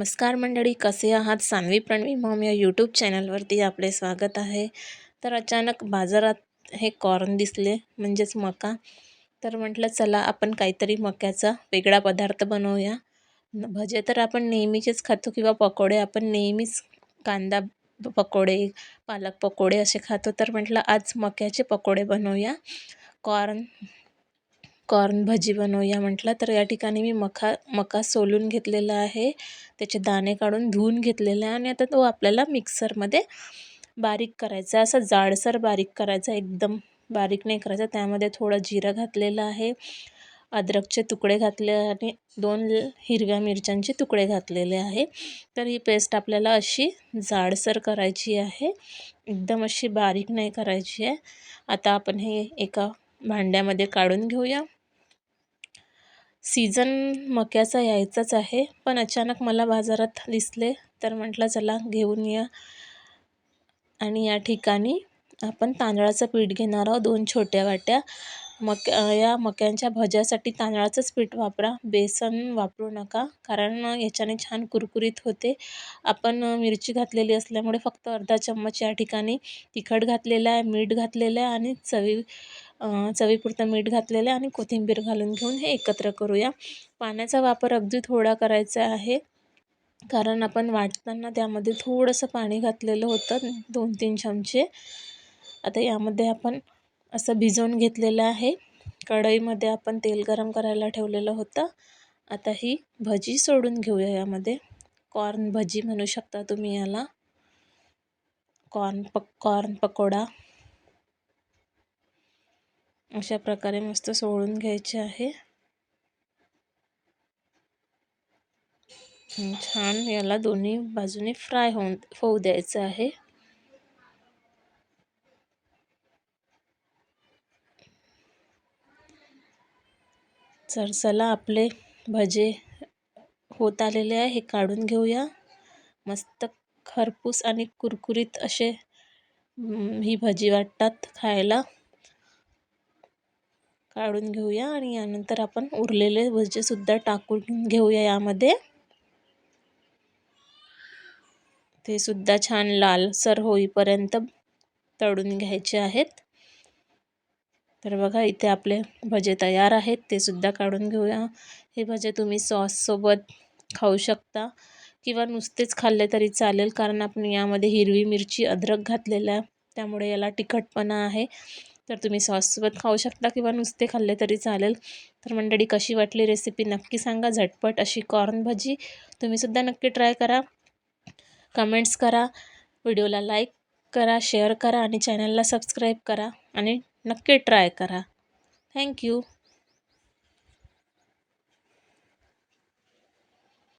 नमस्कार मंडळी कसे आहात? सान्वी प्रणवी मॉम या यूट्यूब चॅनलवरती आपले स्वागत आहे. तर अचानक बाजारात हे कॉर्न दिसले म्हणजेच मका. तर म्हटलं चला आपण काहीतरी मक्याचा वेगळा पदार्थ बनवूया. भजे तर आपण नेहमीचेच खातो किंवा पकोडे आपण नेहमीच कांदा पकोडे पालक पकोडे असे खातो. तर म्हटलं आज मक्याचे पकोडे बनवूया. कॉर्न कॉर्न भजी बनवूया म्हटलं. तर या ठिकाणी मी मका मका सोलून घेतलेला आहे. त्याचे दाणे काढून धुवून घेतलेले आहे आणि आता तो आपल्याला मिक्सरमध्ये बारीक करायचा असं जाडसर बारीक करायचा एकदम बारीक नाही करायचा. त्यामध्ये थोडं जिरं घातलेलं आहे. अद्रकचे तुकडे घातले आणि दोन हिरव्या मिरच्यांचे तुकडे घातलेले आहे. तर ही पेस्ट आपल्याला अशी जाडसर करायची आहे. एकदम अशी बारीक नाही करायची आहे. आता आपण हे एका भांड्यामध्ये काढून घेऊया. सीझन मक्याचा यायचाच आहे पण अचानक मला बाजारात दिसले तर म्हटलं चला घेऊन या. आणि या ठिकाणी आपण तांदळाचं पीठ घेणार आहोत दोन छोट्या वाट्या. मक या मक्यांच्या भज्यासाठी तांदळाचंच पीठ वापरा. बेसन वापरू नका कारण याच्याने छान कुरकुरीत होते. आपण मिरची घातलेली असल्यामुळे फक्त अर्धा चम्मच या ठिकाणी तिखट घातलेलं आहे मीठ घातलेलं आहे आणि चवी चवीपुरतं मीठ घातलेलं आहे आणि कोथिंबीर घालून घेऊन हे एकत्र करूया. पाण्याचा वापर अगदी थोडा करायचा आहे. कारण आपण वाटताना त्यामध्ये थोडंसं पाणी घातलेलं होतं दोन तीन चमचे. आता यामध्ये आपण असं भिजवून घेतलेलं आहे. कढईमध्ये आपण तेल गरम करायला ठेवलेलं होतं. आता ही भजी सोडून घेऊया यामध्ये. कॉर्न भजी म्हणू शकता तुम्ही याला. कॉर्न पक कॉर्न पकोडा. अशा प्रकारे मस्त सोडून घ्यायचे आहे. छान. याला दोन्ही बाजूने फ्राय होऊन होऊ द्यायचं आहे. तर चला आपले भजे होत आलेले आहे हे काढून घेऊया. मस्त खरपूस आणि कुरकुरीत असे ही भजी वाटतात खायला. काढून घेऊया आणि यानंतर आपण उरलेले भजेसुद्धा टाकून घेऊया यामध्ये. ते सुद्धा छान लालसर होईपर्यंत तळून घ्यायचे आहेत. तर बघा इथे आपले भजे तयार आहेत. ते सुद्धा काढून घेऊया. हे भजे तुम्ही सॉससोबत खाऊ शकता किंवा नुसतेच खाल्ले तरी चालेल कारण आपण यामध्ये हिरवी मिरची अद्रक घातलेला आहे त्यामुळे याला तिखटपणा आहे. तर तुम्ही सॉससोबत खाऊ शकता किंवा नुसते खाल्ले तरी चालेल. तर मंडळी कशी वाटली रेसिपी नक्की सांगा. झटपट अशी कॉर्न भजी तुम्हीसुद्धा नक्की ट्राय करा. कमेंट्स करा. व्हिडिओला लाईक करा शेअर करा आणि चॅनलला सबस्क्राईब करा आणि नक्की ट्राय करा. थँक्यू